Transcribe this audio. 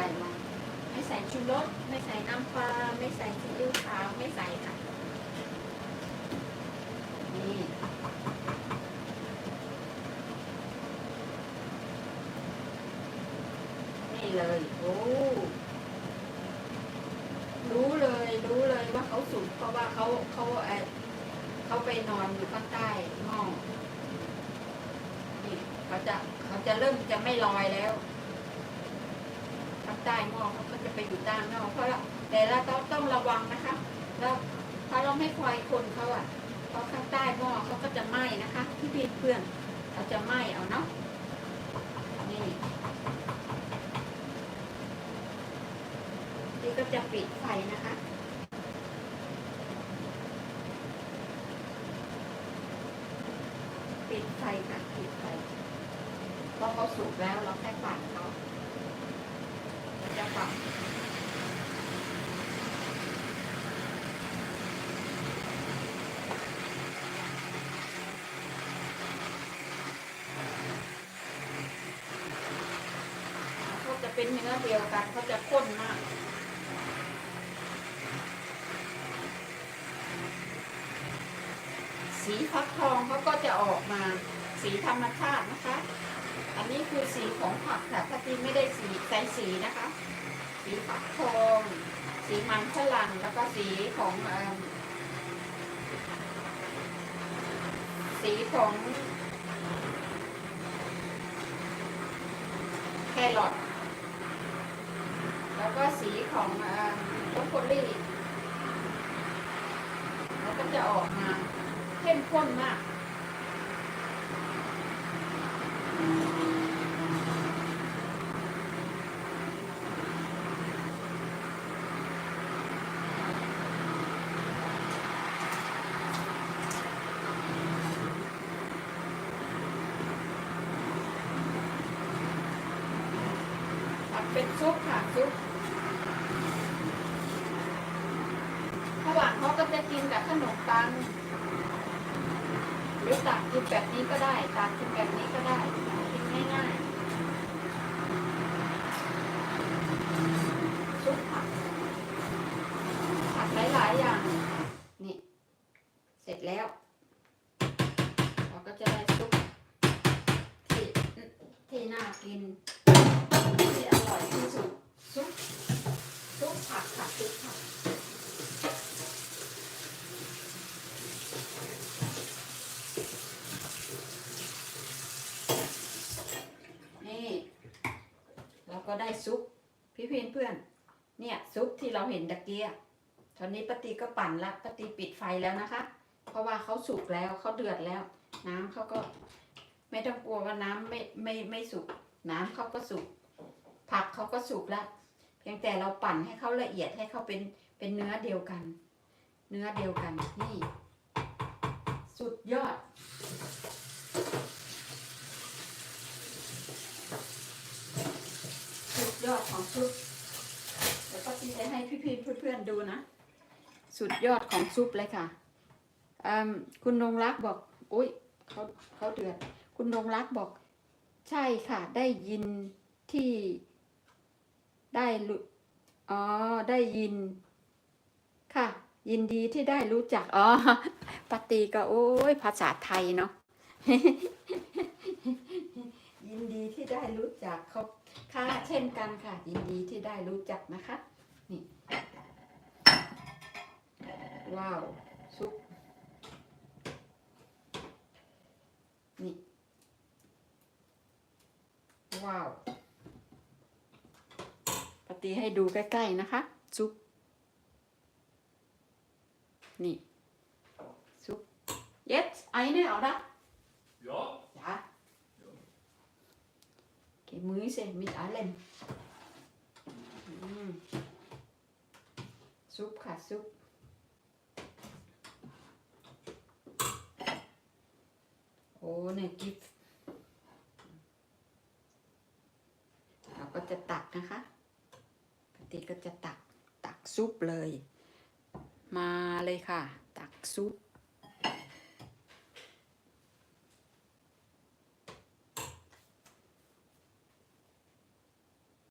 ส่ลงไม่ใส่ชูรสไม่ใส่น้ำปลาไม่ใส่ซีอิ๊วขาวไม่ใส่ค่ะนี่นี่เลยโอ้รู้เลยรู้เลยว่าเขาสุกเพราะว่าเขาเขาเออเขาไปนอนอยู่ข้างใต้หม้อนี่เขาจะเขาจะเริ่มจะไม่ลอยแล้ว ใต้หม้อเขาก็จะไปอยู่ใต้หม้อเพราะแต่เราต้องต้องระวังนะคะแล้วถ้าเราไม่คอยคนเขาอะเพราะข้างใต้หม้อเขาก็จะไหม้นะคะพี่พี่เพื่อนเขาจะไหม้เอาเนาะนี่นี่ก็จะปิดไฟนะคะปิดไฟค่ะปิดไฟพราะเขาสุกแล้วเราแค่ปั่นเขา จะปรับเขาจะเป็นเนื้อเดียวกันเขาจะข้นมากสีฟักทองเขาก็จะออกมาสีธรรมชาตินะคะ อันนี้คือสีของผักค่ะถ้าที่ไม่ได้สีใส่สีนะคะ สีฟักทอง สีมันฝรั่งแล้วก็สีของสีของแครอทแล้วก็สีของเอิ่มอกโคลีแล้วก็จะออกมาเข้มข้นมากทำ เป็นซุปค่ะซุประหว่างเขาก็จะกินกับขนมปังหรือตักกินแบบนี้ก็ได้ตักกินแบบนี้ก็ได้กินง่ายๆซุปผักผักหลายๆอย่าง นี่ เสร็จแล้ว เราก็จะได้ซุปที่ที่น่ากิน ร่อยที่สุดซุปซุปผักค่ะซุปผักนี่เราก็ได้ซุปพี่เพื่อนเพื่อน เนี่ยซุปที่เราเห็นตะเกียตอนนี้ปฏิก็ปั่นละปฏิปิดไฟแล้วนะคะ เพราะว่าเขาสุกแล้วเขาเดือดแล้ว น้ำเขาก็ ไม่ต้องกลัวว่าน้ำไม่ไม่ไม่สุกน้ำเขาก็สุก ผักเขาก็สุกแล้ว เพียงแต่เราปั่นให้เขาละเอียดให้เขาเป็นเป็นเนื้อเดียวกัน เนื้อเดียวกันนี่ สุดยอด สุดยอดของซุปเดี๋ยวป้าตีจะให้พี่ๆเพื่อนๆดูนะ สุดยอดของซุปเลยค่ะคุณนงรักบอกอุ้ยเขาเขาเดือด คุณนงรักบอก ใช่ค่ะ ได้ยินที่ ได้รู้อ๋อได้ยิน ค่ะ ยินดีที่ได้รู้จัก อ๋อปฏิก็โอ้ยภาษาไทยเนาะยินดีที่ได้รู้จักเขาค่ะ เช่นกันค่ะ ยินดีที่ได้รู้จักนะคะ นี่ ว้าว ซุปนี่ ว้าว ปฏิให้ดูใกล้ ๆ นะคะ ซุป นี่ ซุป jetzt eine oder Ja, ja Gemüse mit allem อืมซุปค่ะซุปโอ้เนี่ยกิฟเราก็จะตักนะคะปก ติก็จะตักตักซุปเลย มาเลยค่ะ ตักซุป